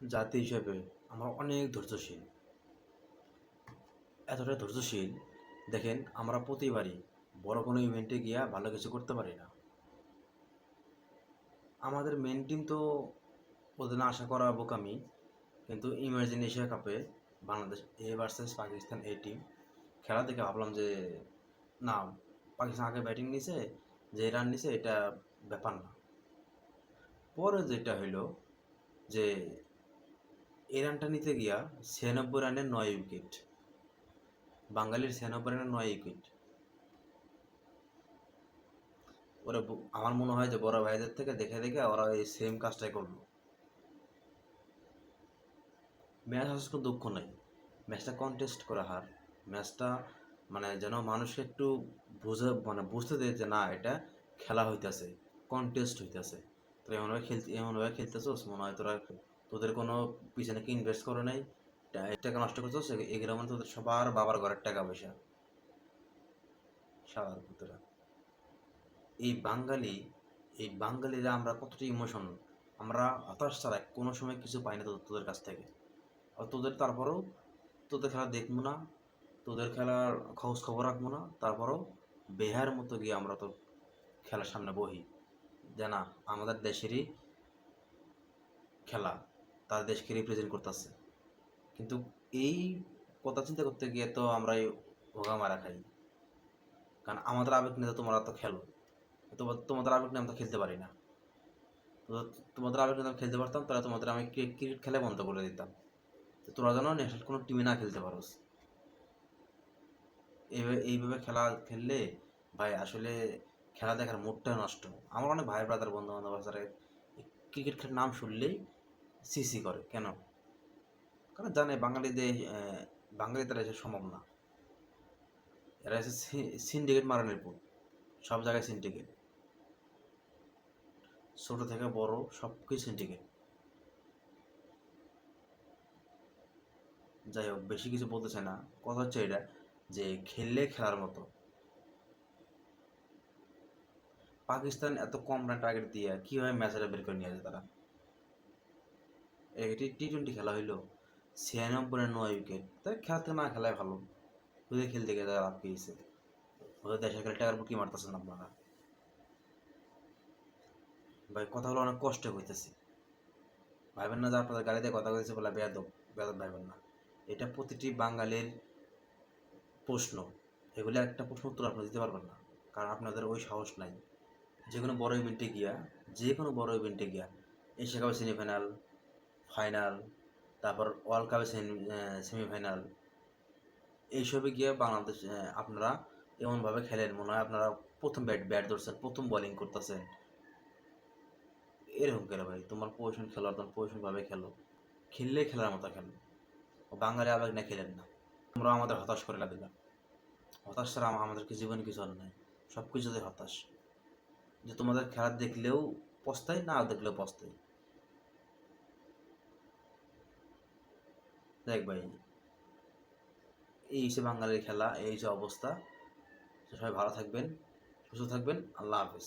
জাতি হিসেবে আমরা অনেক ধৈর্যশীল। এতটা ধৈর্যশীল, দেখেন, আমরা প্রতিবারই বড় কোনো ইভেন্টে গিয়া ভালো কিছু করতে পারি না। আমাদের মেন টিম তো ওদের আশা করা বোকামি, কিন্তু ইমার্জিন এশিয়া কাপে Bangladesh A versus Pakistan A team খেলা দেখে ভাবলাম যে, না, পাকিস্তান আগে ব্যাটিং নিছে, যে রান নিছে, এটা ব্যাপার না। পরে যেটা হইল যে এই রানটা নিতে গিয়া ছিয়ানব্বই রানের নয় উইকেট বাঙালির ছিয়ানব্বই রানের নয় উইকেট ওরা আমার মনে হয় যে বড় ভাইদের থেকে দেখে দেখে ওরা এই সেম কাজটাই করল। ম্যাচ আসলে কোনো দুঃখ নাই। ম্যাচটা কন্টেস্ট করা হার। ম্যাচটা মানে যেন মানুষকে একটু বুঝে মানে বুঝতে দেয় যে না, এটা খেলা হইতেছে কন্টেস্ট হইতেছে। তো এমনভাবে খেলতে, এমনভাবে খেলতেছোস, মনে হয় তোরা তোদের কোনো পিছনে কি ইনভেস্ট করে নাই? টাকা নষ্ট করছোস এ- এগুলো মানে তোদের সবার বাবার ঘরের টাকা পয়সা। সাদার পুতরা। এই বাঙালি এই বাঙালিরা আমরা কতটা ইমোশন আমরা হতাশ ছাড়া কোনো সময় কিছু পাই না তোদের তোদের কাছ থেকে। আর তোদের তারপরেও তোদের খেলা দেখব না, তোদের খেলার খোঁজ খবর রাখব না, তারপরেও বেহার মতো গিয়ে আমরা তো খেলার সামনে বহি। যে না, আমাদের দেশেরই খেলা। তার দেশকে রিপ্রেজেন্ট করতেছে। কিন্তু এই কথা চিন্তা করতে গিয়ে তো আমরা ভোগা মারা খাই। কারণ আমাদের আবেগ নিয়ে তোমরা তো খেলো। তোমাদের আবেগ নিয়ে আমরা খেলতে পারি না। তোমাদের আবেগ নিয়ে খেলতে পারতাম, তাহলে তোমাদের আমি ক্রিকেট খেলা বন্ধ করে দিতাম। তো তোরা যেন ন্যাশনাল কোনো টিমে না খেলতে পারোস। এইভাবে এইভাবে খেলা খেললে ভাই আসলে খেলা দেখার মুডটা নষ্ট। আমার অনেক ভাই ব্রাদার বন্ধু বান্ধব আছে ক্রিকেট খেলার নাম শুনলেই সিসি করে কেন? কারণ জানে বাঙালিদের আহ, বাঙালিদের এসে সম্ভব না। এরা এসে সিন্ডিকেট মারানের পুর সব জায়গায় সিন্ডিকেট ছোট থেকে বড় সব কিছু সিন্ডিকেট যাই হোক বেশি কিছু বলতে চাই না। কথা হচ্ছে এটা যে খেললে খেলার মতো। পাকিস্তান এত কম রান টার্গেট দিয়ে কীভাবে ম্যাচটা বের করে নিয়ে আসে তারা? এটি টি টোয়েন্টি খেলা হইল ছিয়ানব্বই রান নয় উইকেট তাই খেলাতে না খেলায় ভালো। ওদের খেলতে গিয়ে তারা লাভ পেয়েছে। ওদের দেশের খেলে টাকার বুকি মারতেছেন আপনারা? ভাই, কথা হলো অনেক কষ্ট হইতেছে। ভাইবেন না যে আপনাদের গাড়িতে কথা বলছে বলে বেয়াদব। বেয়াদব ভাইবেন না। এটা প্রতিটি বাঙালির প্রশ্ন। এগুলো একটা প্রশ্ন উত্তর আপনি দিতে পারবেন না। কারণ আপনাদের ওই সাহস নাই। যে কোনো বড় ইভেন্টে গিয়া যে কোনো বড় ইভেন্টে গিয়া, এশিয়া কাপের সেমিফাইনাল ফাইনাল, তারপর ওয়ার্ল্ড কাপের সেমিফাইনাল এইসবে গিয়ে বাংলাদেশ আপনারা এমনভাবে খেলেন। মনে হয় আপনারা প্রথম ব্যাট ব্যাট ধরছেন, প্রথম বোলিং করতেছেন। এরকম কেন ভাই? তোমার পজিশন খেলো তোমার পজিশন ভাবে খেলো। খেললে খেলার মতো খেলো বাঙালি আবেগ না খেলেন না। তোমরা আমাদের হতাশ করে দিলা। হতাশ ছাড়া আম- আমাদেরকে জীবনে কিছু আর নাই। সব কিছুতে হতাশ। যে তোমাদের খেলা দেখলেও পস্তাই না দেখলেও পস্তাই দেখ ভাই, এই হচ্ছে বাঙালির খেলা, এই যে অবস্থা। সবাই ভালো থাকবেন, সুস্থ থাকবেন, আল্লাহ হাফেজ।